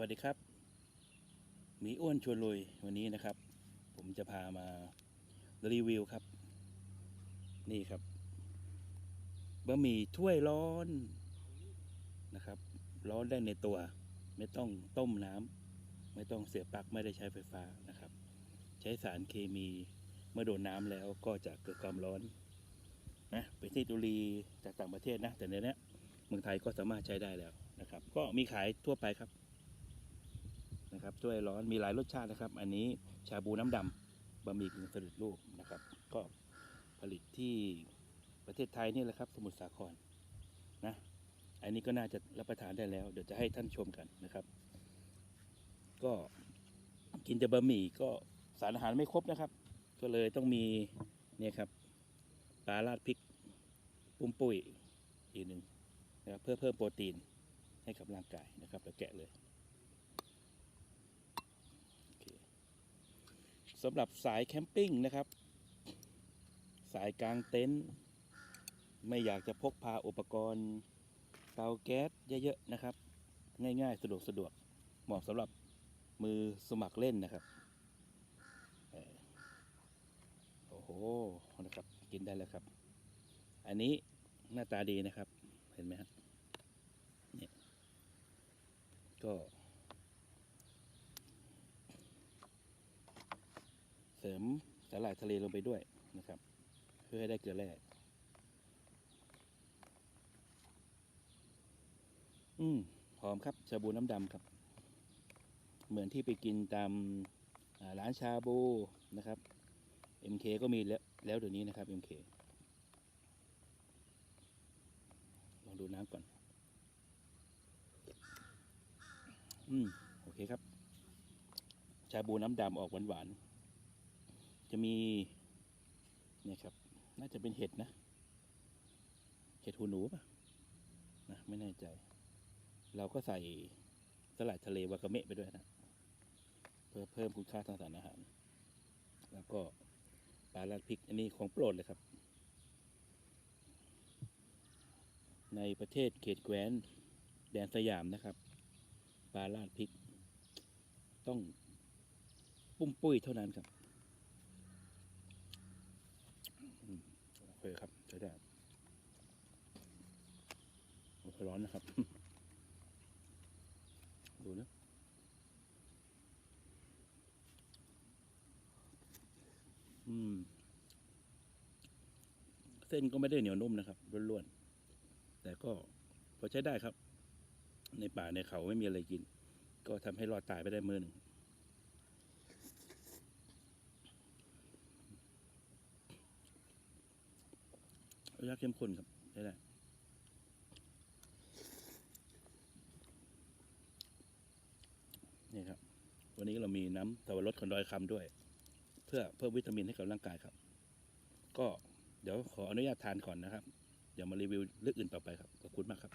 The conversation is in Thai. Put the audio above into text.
วัสดีครับ มีอ้วนชวนลุยวันนี้นะครับ ผมจะพามารีวิวครับ นี่ครับบะหมี่ถ้วยร้อนนะครับ ร้อนได้ในตัว ไม่ต้องต้มน้ำไม่ต้องเสียบปลั๊กไม่ได้ใช้ไฟฟ้านะครับ ใช้สารเคมีเมื่อโดนน้ำแล้วก็จะเกิดความร้อนนะเป็นเทคโนโลยีจากต่างประเทศนะ แต่ในเนี้ยเมืองไทยก็สามารถใช้ได้แล้วนะครับ ก็มีขายทั่วไปครับ นะครับถ้วยร้อนมีหลายรสชาตินะครับ อันนี้ชาบูน้ำดำบะหมี่กึ่งสำเร็จรูปนะครับ ก็ผลิตที่ประเทศไทยนี่แหละครับ สมุทรสาครนะอันนี้ก็น่าจะรับประทานได้แล้ว เดี๋ยวจะให้ท่านชมกันนะครับ ก็กินแต่บะหมี่ก็สารอาหารไม่ครบนะครับ ก็เลยต้องมีเนี่ยครับปลาราดพริกปุ้มปุ้ยอีกหนึ่งนะครับเพื่อเพิ่มโปรตีนให้กับร่างกายนะครับแล้วแกะเลย โอเค สำหรับสายแคมปิ้งนะครับ สายกลางเต็นท์ไม่อยากจะพกพาอุปกรณ์เตาแก๊สเยอะๆนะครับ ง่ายๆ สะดวกสะดวกเหมาะสำหรับมือสมัครเล่นนะครับโอ้โหนะครับ กินได้แล้วครับ อันนี้หน้าตาดีนะครับ เห็นไหมฮะเนี่ยก็ เสริมสาหร่ายทะเลลงไปด้วยนะครับ เพื่อให้ได้เกลือแร่อืมหอมครับชาบูน้ำดำครับ เหมือนที่ไปกินตามร้านชาบูนะครับ MK ก็มีแล้วแล้วเดี๋ยวนี้นะครับ MK ลองดูน้ำก่อน อืม โอเคครับ ชาบูน้ำดำออกหวานๆ จะมีเนี่ยครับ น่าจะเป็นเห็ดนะ เห็ดหูหนูป่ะนะไม่แน่ใจ เราก็ใส่สลัดทะเลวากาเมะไปด้วยนะ เพื่อเพิ่มคุณค่าทางสารอาหาร แล้วก็ปลาลาดพริก อันนี้ของโปรดเลยครับ ในประเทศเขตแคว้นแดนสยามนะครับ ปลาลาดพริก ต้องปุ้มปุ้ยเท่านั้นครับ อืมโอคครับใช้ได้โอ้ร้อนนะครับ ดูนะอืม เส้นก็ไม่ได้เหนียวนุ่มนะครับล้วนๆแต่ก็พอใช้ได้ครับ ในป่าในเขาไม่มีอะไรกิน ก็ทำให้รอดตายไปได้มือหนึ่ง รสชาเข้มข้นครับใช้ได้นี่ครับ วันนี้เรามีน้ำสับปะรดของดอยคำด้วย เพื่อเพิ่มวิตามินให้กับร่างกายครับ ก็เดี๋ยวขออนุญาตทานก่อนนะครับ เดี๋ยวมารีวิวเรื่องอื่นต่อไปครับ ขอบคุณมากครับ